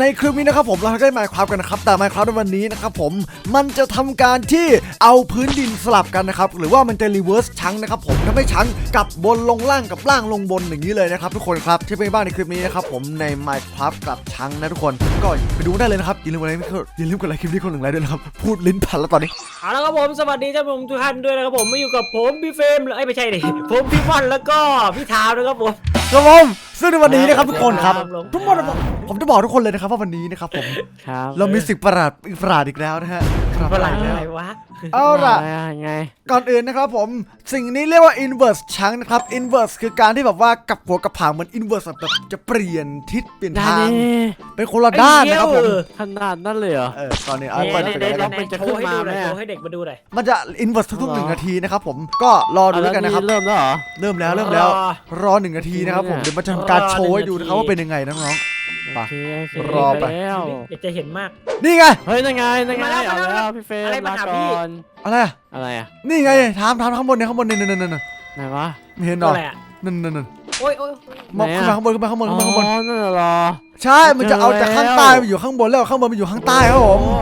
ในคลิปนี้นะครับผมเราได้ไมค์ครับกันนะครับแต่ไมค์ครับในวันนี้นะครับผมมันจะทำการที่เอาพื้นดินสลับกันนะครับหรือว่ามันจะรีเวิร์สชั้งนะครับผมทำให้ชั้งกลับบนลงล่างกับล่างลงบนอย่างนี้เลยนะครับทุกคนครับที่เป็นบ้างในคลิปนี้นะครับผมใน Minecraft กับชั้งนะทุกคนก็ไปดูได้เลยนะครับอย่าลืมกดไลค์อย่าลืมกดไลค์คลิปนี้คนหนึ่งไลค์ด้วยนะครับพูดลิ้นพันแล้วตอนนี้เอาละครับผมสวัสดีท่านผู้ชมทุกท่านด้วยนะครับผมมาอยู่กับผมพี่เฟรมเอ้ยไม่ใช่ดิผมพี่วันแล้วก็พี่ทาวนะครับผมครับผมซึ่งในวันนี้นะครับทุกคนครับครับผมทุกคนผมจะบอกทุกคนเลยนะครับว่าวันนี้นะครับผมครับเรามีสิ่งประหลาดอีกประหลาดอีกแล้วนะฮะครับอะไรอีกแล้ววะเอาล่ะไรไงก่อนอื่นนะครับผมสิ่งนี้เรียกว่า inverse ชังนะครับ inverse คือการที่แบบว่ากลับหัวกลับหางเหมือน inverse แบบจะเปลี่ยนทิศเปลี่ยนด้าทานงนี้เป็นคนละด้านนะครับผมขนาดนั้นเลยเหรอเออตอนนี้เอาเดี๋ยวเปิดเดี๋ยวเปิดเดี๋ยวแล้วมันจะโชว์ให้ดูหน่อยขึ้นมาไหมอะโชว์ให้เด็กมาดูหน่อยมันจะ inverse ทุกๆหนึ่งอ๋อนาทีนะครับผมก็รอดูด้วยกันนะครับเริ่มแล้วเหรอเริ่มแล้วเริ่มแล้วรอหนึ่งนาทีนะครับผมเนี่ยเดี๋ยวมันจะทำการโชว์ให้ดูนะครับว่าเป็นยังไงน้อง ไป โอเคโอเครอไป แล้วอยากจะเห็นมาก ๆนี่ไง เฮ้ยนั่นไงนั่นไงมาแล้วเอามาแล้วแล้วพี่เฟรมอะไรมาลาถามก่พี่อนอะไรอะอะไรอะนี่ไงถามถามข้างบนเนี่ยข้างบนนี่นั่นนั่นนั่นไหนวะไม่เห็นหรออะไรอะนั่นนั่นนั่นโอ้ยโอ้ยมองไหนขึ้นอะมาข้างบนขึ้นมาข้างบน อ๋ขึ้นมาข้างบนอนั่นน่ะเหรอใช่ มันจะเอาจากข้างใต้ไปอยู่ข้างบนแล้วข้างบนไปอยู่ข้างใต้ครับผมโอ้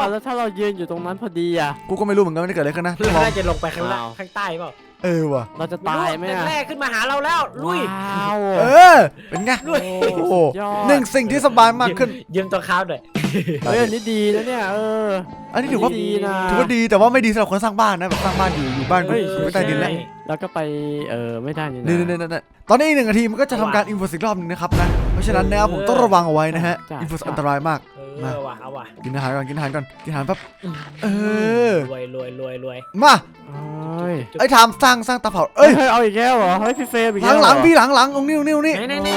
อะแล้วถ้าเรายืนอยู่ตรงนั้นพอดีอะ กูก็ไม่รู้เหมือนกันว่าจะเกิดอะไรขึ้นนะเพื่อนมองน่าจะลงไปข้างล่างว้าวข้างใต้เปล่า เออว่ะเราจะตายไหมอะแรกขึ้นมาหาเราแล้ว ลุย ว้าว เออ เป็นไงลุยโอ้โหยอด หนึ่งสิ่งที่สบายมากขึ้น ยืมตัวเขาหน่อย เฮ้ยอันนี้ดีนะเนี่ยเออ อันนี้ถือว่าดีนะ ถือว่าดีแต่ว่าไม่ดีสำหรับคนสร้างบ้านนะแบบสร้างบ้านอยู่อยู่บ้านเฮ้ยอยู่ไม่ใต้ดินแล้วใช่แล้วก็ไปเออไม่ได้นี่นะ นี่นี่นี่นี่ตอนนี้อีกหนึ่งนาทีมันก็จะทำการอินเวอร์สอีกรอบหนึงนะครับนะเพราะฉะนั้นนะครับผมต้องระวังเอาไว้นะฮะจ้ะ อินเวอร์สจ้ะอันตรายมาก เอ อว่ะเอาว่ะกินอาหารก่อนกินอาหารก่อนกินอาหารแป๊บเออรวยรวยรวยรวยมาเฮ้ยไอ้ยทำสร้างสร้างเตาเผาเอ้เอ้ยยเอาอีกแล้วเหรอเฮ้ยพี่เฟรมอีกหแล้ลัวงเรอหลังพี่หลังหลังตรงนี้ตรงนี้ตรงนี้ไหนไหนไหน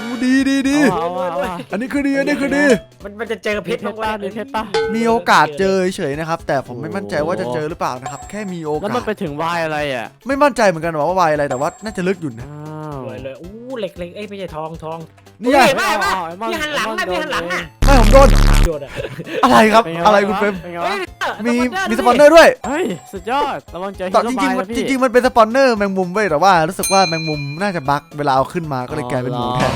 อู้ดีดีดีเอาเอาเอาเอาอันนี้คือดีอันนี้คือดี มันมันจะเจอเพมีชรเพชรป้ามีเพชรป้ามีโอกาสเจอเฉยๆนะครับ แต่ผมไม่มั่นใจว่าจะเจอหรือเปล่านะครับ แค่มีโอแล้วกามันสไปถึงวายอะไรอะไม่มั่นใจเหมือนกันว่าว่าอะไรแต่ว่าน่าจะลึกอยู่นะอ้าวรวยเลยอู้เหล็กเหล็กเอ้ยไม่ใช่ทองทอง นี่ไงเห็นปะเห็นปะเอาเอาพี่หันหลังนะพี่หันหลังอะไม่ผมโดน โยนอะอะไรครับเป็นไงอะไรวคุณเฟรมเป็นไงเฮ้วะยมีมีสสปปออนนเนเนออร์ร์ด้วยเฮ้ยสุดยอดระวังเจอแต่ฮีจโร่ริงบายๆมันนะพี่จริง ๆ มันเป็นสปอนเนอร์แมงมุมเว้ยแต่ว่ารู้สึกว่าแมงมุมน่าจะบั๊กเวลาเอาขึ้นมาก็เลยกลายเป็นหมูแทน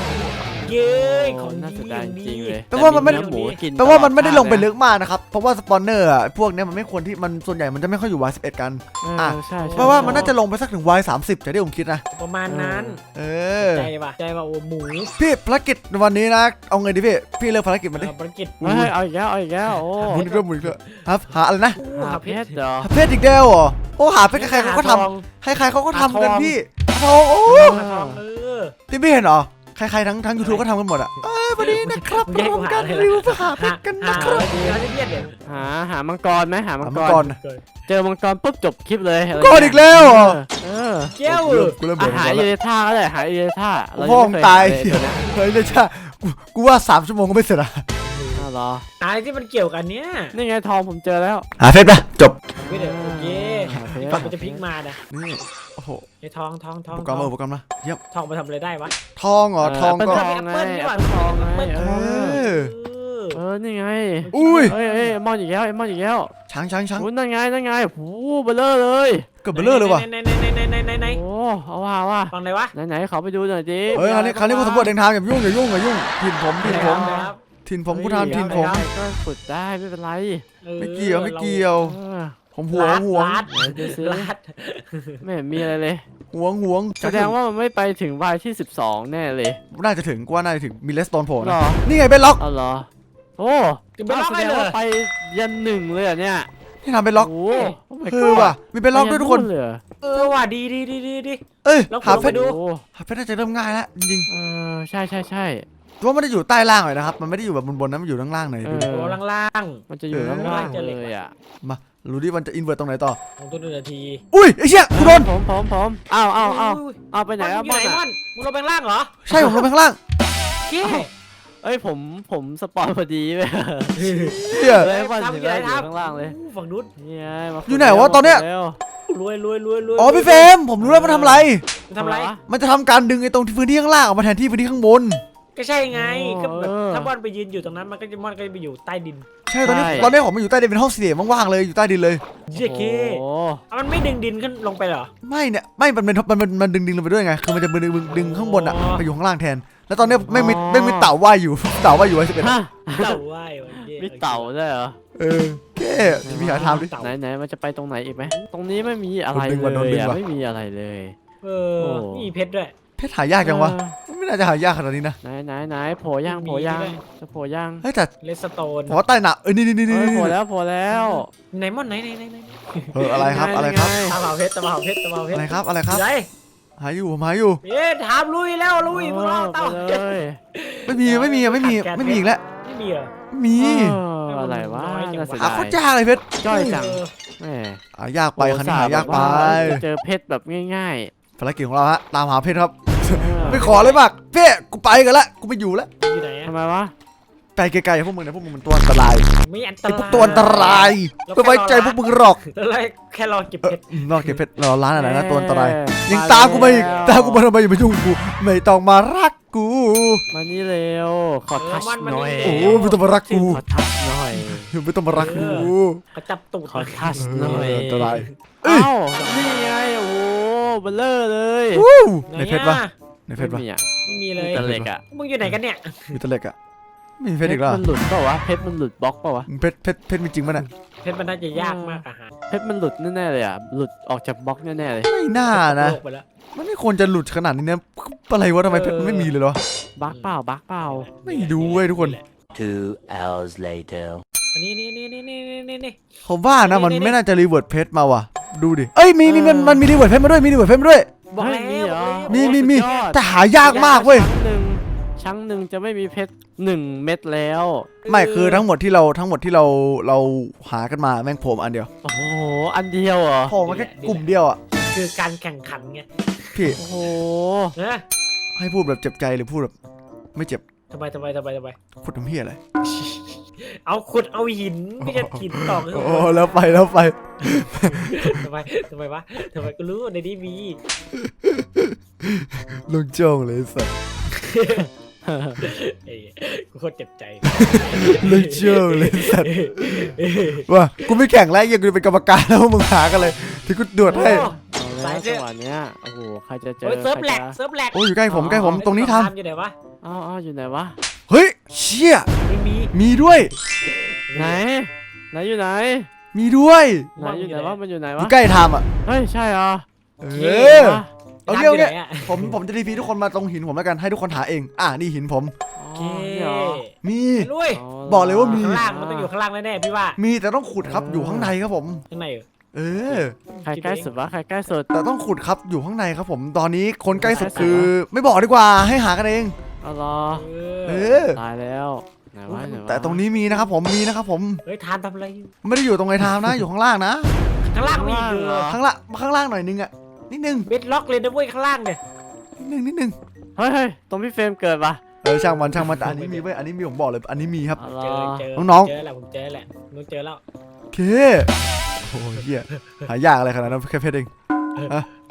เย้ยโอ้ของน่าดีเสียดายจริงๆเลยแต่ว่ามันไม่เนื้อหมูกินแต่ว่ามันไม่ได้ลงไปตอลึกมากนะครับ เพราะว่าสปอนเนอร์อะพวกเนี้ยมันไม่ควรที่มันส่วนใหญ่มันจะไม่ค่อยอยู่วายสิบเอ็ดกัน เอออะใช่ใช่เพราะว่ามันน่าจะลงไปสักถึงวายสามสิบจะได้ผมคิดนะ ประมาณนั้นเออ ใจป่ะใจป่ะโอ้หมูพี่ภารกิจวันนี้นะ เอาไงดีพี่ พี่เลิกภารกิจมาดิ เออภารกิจเฮ้ยเอาอีกแล้วเอาอีกแล้วโอ้หมุนอีกแล้วหมุนอีกแล้วครับหาอะไรนะอู้หาหาเพเพชชรรเหรอหาเพชรอีกแล้วเหรอโอ้หาเพชรใครๆเขาก็ทหทองำใครๆเขาก็ทำกันหาทองพี่ทองโอ้หาทองเออที่พี่เห็นเหรอ ใครๆทั้งทั้งยูทูบก็ทำกันหมดอะเอ้ยวันนี้นะครับมึงแยกรกูวมหากันอะไรรีวิวล่ะเพื่อหาเพชรกันหานะครับอะไรดีหาที่เพี้ยนเดี๋ยวหาหามังกรไหมหามังหากมังรกรนะเจอมังกรปุ๊บจบคลิปเลยะไรมังกรอีกแล้วเหรอเออเกี้ยวกูเริ่มอาเบื่อหามังกรเอแล้วเลท่าก็ได้หาเอเลท่าเราพ่อมึงตายไม่เคเห็นเลยตัวเนี้ยเฮ้ยเลยจ้ากูกูว่าสามชั่วโมงก็ไม่เสร็จอะอ้าวเหรอหาอะไรที่มันเกี่ยวกันเนี้ยนี่ไงทองผมเจอแล้วหาเพชรปะจบ ไม่เดี๋ ยวโอเคหาเพชรฝั่งมันจะพลิกมานะนี่โอ้โหไอ้ทองทองทองอุปกรณ์มาอุปกรณ์มาเยี่ยมทองไปทำอะไรได้วะทองเหรอทองเป็นก็ทองไงแอปเปิ้ลทองไงเอเอออ เออเออนี่ไงอุ้ยเฮ้ยเฮ้ยเอ็มมอนอีกแล้วเอ็มมอนอีกแล้วช้างช้างช้างโอ้นั่นไงนั่นไงโอ้โหเบลเลอร์เลยเกือบเบลเลอร์เลยว่ะไหนไหนไหนไหนไหนไหนไหนโอ้เอาว่าเอาว่าฟังไหนวะไหนไหนๆเขาไปดูหน่อยดิเฮ้ยคราวนี้คราวนี้กูสำรวจเดินทางอย่ายุ่งอย่ายุ่งอย่ายุ่งถิ่นผมถิ่นผม ครับ ถิ่นผมกูทำถิ่นผมได้ก็ฝึกได้ไม่เป็นไรออไม่เกี่ยวไม่เกี่ยว เออ ผมห่วงห่วงรัดเดี๋ยวสิรัดไม่เห็นมีอะไรเลยห่วงห่วงแสดงว่ามันไม่ไปถึงวายที่ 12 แน่เลย น่าจะถึงกูว่าน่าจะถึงมีเลสโตนโผล่หรนะอ นี่ไงเป็นล็อกเอาเหรอ โอ้จะไปล็อกแสให้ดงเลยว่าไปยันหนึ่งเลยเหรอะเนี่ยที่ทำเป็นล็อกโอ้โห my คือ god ว่ะมีเป็นล็อกด้วยทุกคนไปนเลยเหรอเออว่ะดีดีดีดีดี เอ้ยล็อกหาเพไปชรดู โอ้หาเพชรน่าจะเริ่มง่ายแล้วจริงเออใช่ใช่ใช่ ๆแต่ว่ามันจะอยู่ใต้ล่างหน่อยนะครับมันไม่ได้อยู่แบบบนๆนะมันอยู่ล่างๆหน่อยเอดูอตัวล่าง มันจะอยู่เออ ล่างจะๆเหล็เลกยอะมา รู้ดิมันจะอินเวอร์ตรงไหนต่อๆของตัวหนึ่งนาทีอุ้ยไอ้เชี่ยกูโดน ผมผมผมอ้าวอ้าวอ้าวยอ้าวไปไหนมอะอนมออยู่นไหนมอะอนมึงลงไปข้างล่างเหรอใช่ผมลงไปข้างล่างเก้เอ้ยผมผมสปอนพอดีเว้ยเฮียเลยมอนถึงแล้วอยู่ข้างล่างเลยอู้ฝั่งนู้นนี่ไงมาอยู่ไหนวะตอนเนี้ย ร็วรวยรวยรวยรวยอ๋อพี่เฟรมผมรู้แล้วมันทำอะไรมันทำอะไร มันจะทำการดึงไอ้ตรงที่พื้นที่ข้างล่างออกมาแทนที่พื้นที่ข้างบน ก็ใช่ไงก็แบบ ถ้าบอลไปยืนอยู่ตรงนั้นมันก็จะมอนก็จะไปอยู่ใต้ดินใช่ตอนนี้ตอนนี้ผมมาอยู่ใต้ดินเป็นห้องสี่เหลี่ยมว่างๆเลยอยู่ใต้ดินเลยเย้เคโอ้อะมันไม่ดึงดินขึ้นลงไปเหรอ ไม่เนี่ยไม่มันเป็นมันมันมันดึงดึงลงไปด้วยไงคือมันจะดึงดึงดึงข้างบนอะอ๋อ ไปอยู่ข้างล่างแทน แล้วตอนเนี้ยไม่มีอ๋อไม่มีเต่าว่ายอยู่ เต่าว่ายอยู่ไว้สิบเอ็ดฮะเต่าว่ายวันนี้มีเต่าด้วยเหรอ เออแค่มีหาทางดิ เต่าไหนไหนมันจะไปตรงไหนอีกไหม ตรงนี้ไม่มีอะไรโดนดึงว่ะโดนเลดึยงอะว่ะ ไม่มีอะไรเลย เอโอ้อมีเพชรด้วย เพชรหายากจังวะเออไม่น่าจะหายากขนาดนี้นะ ไหนไหนไหนโผล่ย่างโผล่ย่างมีด้วยจะโผล่ย่างเฮ้ยแต่เลสโตนผมว่าใต้หนาเออนี่นี่นี่เอ้ยนี่โผล่แล้วโผล่แล้วไหนมอนไหนไหนไหนไหนเอออะไรครับอะไรครับไงตะเผาเพชรตะเผาเพชรตะเผาเพชอะไรรครับอะไรครับไหนหาอยู่ผมหาอยู่เอ๊ะถามลุยแล้วลุยพวกเราเต่าไปเลยไม่มีไม่มีไม่มีไม่มีอีกแล้วไม่มีเหรอไม่มีเอออะไรวะน้อยจังวะน่าเสียหาดายโคตรยากเลยเพชรจ้อยจังเออแหมหายากไปคันนี้หายากไปโอ้โหสาแบบว่าจะเจอเพชรแบบง่าย ภารกิจของเราฮะตามหาเพชรครับๆไม่ขอเลยมากเพ่กูไปกันละกูไม่อยู่แล้วอยู่ไหนทำอะไมวะไปไกลๆพวกมึงเนี่ยพวกมึงมันตัวอันตรายไม่อันตไอ้พวรากยตัวอันตรายไม่ไว้ใจพวกมึงหรอกตอนแรกแค่รอเก็บเออเพชรอืมนอกเก็บเพชรรอร้านอะไรนะตัวอันตรายเอ้ยังตามกูมาอีกแล้วตามกูมาทำไมอย่ามายุ่งกูไม่ต้องมารักกู มานี่เร็ว ขอทัชหน่อยโอ้ไม่ต้องมารักกูขอทัชหน่อย ไม่ต้องมารักกูเขาจับตูดขอทัชหน่อยเอออันตราย เอ้ย เอ้านี่ไงโอ้โห เบลเลอร์เลยวู้ไหในเพชรปะอะในเพชรปะไม่มีอะไม่มีเลมียแต่เหล็กอะมึงอยู่ไหนกันเนี่ย มีแตะเล็กอะไม่มีเพชรอีกแล้วมันหลุดเปล่าวะ เพชรมันหลุดบล็อกเปล่าวะ เพชรเพชรเพชรมีจริงปะเนี่ยเพชรมันน่าจะยากมากอะฮะเพชรมันหลุดแน่ๆเลยอะหลุดออกจากบล็อกแน่ๆเลย ไม่น่านะ โลกไปแล้วมันไม่ควรจะหลุดขนาดนี้นะอะไรวะทำไมเพชรมันไม่มีเลยเหรอ บักเปล่า บักเปล่า ไม่ดูเว้ยทุกคน Two hours later. อันนี้นี่นี่นี่นี่นี่นี่ ผมว่านะมันนี่นี่ ไม่น่าจะรีเวิร์ดเพชรมาว่ะ ดูดิ เอ้ยมีมีมันมันมีรีเวิร์ดเพชรมาด้วยมีรีเวิร์ดเพชรมาด้วย บอกเฮ้แล้ยวมีเหรอมีโอ้มีมีสุดยอด แต่หายากมากเว้ยครั้งหนึ่งครั้งหนึ่งจะไม่มีเพชรหนึ่งเม็ดแล้ว ไม่คือทั้งหมดที่เราทั้งหมดที่เราเราหากันมาแม่งโผล่มาอันเดียวโอ้โห อันเดียวเหรอ โผล่มาแค่กลุ่มเดียวอะคือการแข่งขันไงพี่โอ้โหนะให้พูดแบบเจ็บใจหรือพูดแบบไม่เจ็บทำไมทำไมทำไมทำไมขุดทำเพี้ยอะไร เอาขุดเอาหินไม่ใช่หินตอกโอ้แล้วไปแล้วไปทำไมทำไมวะทำไมก็รู้ในนี้มีลงจ้องเลยสัสเอ้ยกูโคตรเจ็บใจลงจ้องเลยสัสว่ากูไม่แข่งแล้วยังกูจะเป็นกรรมการแล้วมึงหากันเลยที่กูดวดให้โอ้เอาแล้วจังหวะเนี้ยโอ้โหใครจะเจอโอ้ยเซิร์ฟใคแหลจะกเซิร์ฟแหลกโอ้ยอยู่ใกล้ผมใกล้ผมตรงนี้ทอยู่ไหนวะอ้าวอ้าวอยู่ไหนวะำ เฮ้ยเชี่ยไม่มี มีด้วย ไหน ไหนอยู่ไหน มีด้วยไหนอยู่ไหนวะ มันอยู่ไหนอวะ ยู่ใกล้ทำอะ เฮ้ย ใช่เหรอเอเย้อวะเอาเรื่องยู่เนี่ยไหอะผมผมจะทีพีทุกคนมาตรงหินผมแล้วกันให้ทุกคนหาเอง อะนี่หินผมอ๋อโอเคนี่เหรอมีลุยบอกเลยว่ามี ข้างล่างมันต้องอยู่ข้างล่างแน่ๆพี่ว่ามีแต่ต้องขุดครับอยู่ข้างในครับผม ข้างในเหรอเออ ใครใกล้สุดวะ ใครใกล้สุด แต่ต้องขุดครับอยู่ข้างในครับผม ตอนนี้คนใกล้สุดคือ ไม่บอกดีกว่าให้หากันเอง เอาเหรอเอเอออตายแล้วไหนวะไหนวะแต่ตรงนี้มีนะครับผมมีนะครับผมเฮ้ยทานทำอะไรอยู่ไม่ได้อยู่ตรงไอ้ทามนะ อยู่ข้างล่างนะ ข้างล่างมีอีกเหรอข้างล่างข้างล่างหน่อยนึงอะนิดนึงเบ็ดล็อกเลยนะเว้ยข้างล่างเนี่ยนิดนึงนิดนึงเฮ้ยเฮ้ยตรงพี่เฟรมเกิดปะเออช่างมันช่างมันแต่อันนี้มีเว้ยอันนี้มีผมบอกเลยอันนี้มีครับเอาเหรเจออเจอน้องๆ เจอแล้วผมเจอแหละมึงเจอแล้วโอเคโอ้ยเฮียหายากอะไรขนาดนั้นแค่เพชรเอง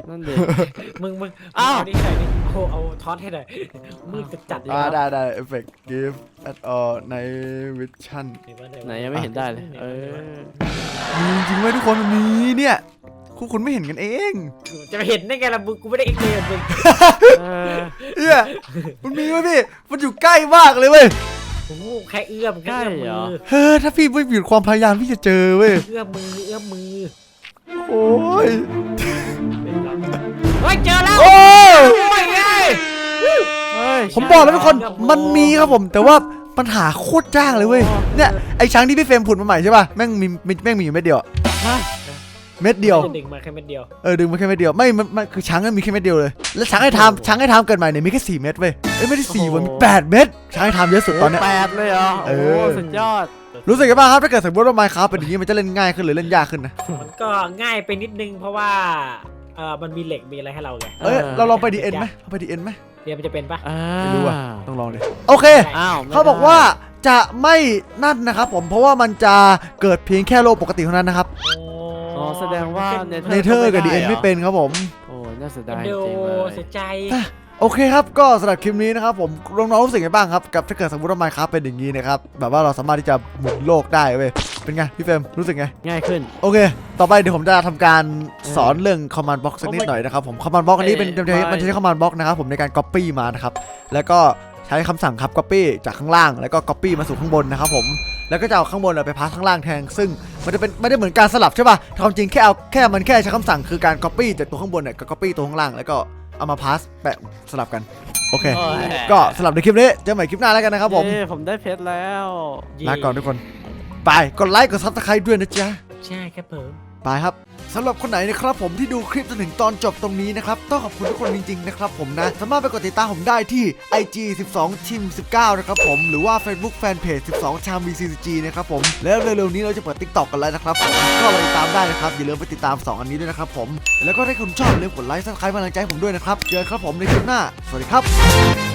นั่นเด็กมึงมึงอ้าวเนี่ให้หน่อยดิโอ้เอาท็อตให้หน่อยมืดจะจัดเลยอ่านะได้ได้เอฟเฟกต์ give at all ใน vision ไหนยังไม่เห็นได้เลยเออมีจริงๆไหมทุกคนมันมีเนี่ยคุคุณไม่เห็นกันเอง จะไปเห็นได้ไงล่ะมึงกูไม่ได้เอ็กเลย์มึงเออเฮียมันมีไหมพี่มันอยู่ใกล้มากเลยเว้ยโอ้โหแค่เอื้อมแค่เอื้อมมือเฮ้ยถ้าพี่ไม่หยุดความพยายามพี่จะเจอเว้ยเอื้อมมือเอื้อมมือ โอ้ยเฮ้ยเจอแล้วโอ้ยโอ้ยไงเฮ้ยผมบอกแล้วทุกคนใช่มันมีครับผมแต่ว่าปัญหาโคตรจ้างเลยเว้ยเนี่ยไอช้างที่พี่เฟรมผุดมาใหม่ใช่ป่ะแม่งมีมีแม่งมีอยู่เม็ดเดียวอะฮะเม็ดเดียวจะดึงมาแค่เม็ดเดียวเออดึงมาแค่เม็ดเดียวไม่มันมันคือช้างมันมีแค่เม็ดเดียวเลยแล้วช้างไอ้ทามช้างไอ้ทามเกิดใหม่เนี่ยมีแค่สี่เม็ดเว้ยเอ้ยไม่ได้สี่วันมีแปดเม็ดช้างไอ้ทามเยอะสุดตอนเนี้ยแปดเลยเหรอเอโอ้อสุดยอด รู้สึกยังไงบ้างครับถ้าเกิดสมมติว่าไมค์ครับเป็นอย่างนี้มันจะเล่นง่ายขึ้นหรือเล่นยากขึ้นนะมันก็ง่ายไปนิดนึงเพราะว่าเออมันมีเหล็กมีอะไรให้เราไงเอ้ยเราลองไปดีเอ็นไหมเราไปดีเอ็นไหมเดี๋ยวมันจะเป็นปะอ่าไม่รู้อะต้องลองดิโอเค อ้าวไม่เขาบอกว่าจะไม่นั่นนะครับผมเพราะว่ามันจะเกิดเพียงแค่โลกปกติเท่านั้นนะครับอ๋อแสดงว่าเนเนเธอร์กับดีเอ็นไม่เป็นครับผม โอ้ยน่าเสียดายเดจริงๆเลย เสียใจ โอเคครับก็สำหรับคลิปนี้นะครับผมน้องๆรู้สึกไงบ้างครับกับถ้าเกิดสมมติว่าไมค์ครับเป็นอย่างนี้นะครับแบบว่าเราสามารถที่จะหมุนโลกได้เว้ยเป็นไงพี่เฟรมรู้สึกไง ง่ายขึ้น โอเค ต่อไปเดี๋ยวผมจะทำการสอนเรื่อง command box สักนิดหน่อยนะครับผม command box อันนี้เป็นเอ่อมันใช้ command box นะครับผมในการ copy มานะครับ แล้วก็ใช้คำสั่งครับ copy จากข้างล่าง แล้วก็ copy มาสู่ข้างบนนะครับผม แล้วก็จะเอาข้างบนเอาไปพาสข้างล่างแทน ซึ่งมันจะเป็นไม่ได้เหมือนการสลับใช่ป่ะความจริงแค่เอาแค่มันแค่ใช้คำสั่งคือการ copy จากตัวข้างบนเนี่ยกับ copy ตัวข้างล่างแล้วก็ เอามาพาสแปะสลับกัน โอเค โอ้ย ก็สลับในคลิปนี้เจอกันใหม่คลิปหน้าแล้วกันนะครับผมเย้ผมได้เพชรแล้ว ลาก่อนทุกคน ไป กดไลค์ กด subscribe ด้วยนะจ๊ะ ใช่ครับผม ไปครับสำหรับคนไหนนะครับผมที่ดูคลิปจนถึงตอนจบตรงนี้นะครับต้องขอบคุณทุกคนจริงๆนะครับผมนะสามารถไปกดติดตามผมได้ที่ IG 12ทีม19นะครับผมหรือว่า Facebook Fanpage 12ชาม BCG นะครับผมแล้วเร็วๆนี้เราจะเปิด TikTok กันแล้วนะครับก็ไปติดตามได้นะครับอย่าลืมไปติดตาม 2 อันนี้ด้วยนะครับผมแล้วก็ถ้าคุณชอบอย่าลืมกดไลค์ซับสไครป์กำลังใจผมด้วยนะครับเจอกันครับผมในคลิปหน้า สวัสดีครับ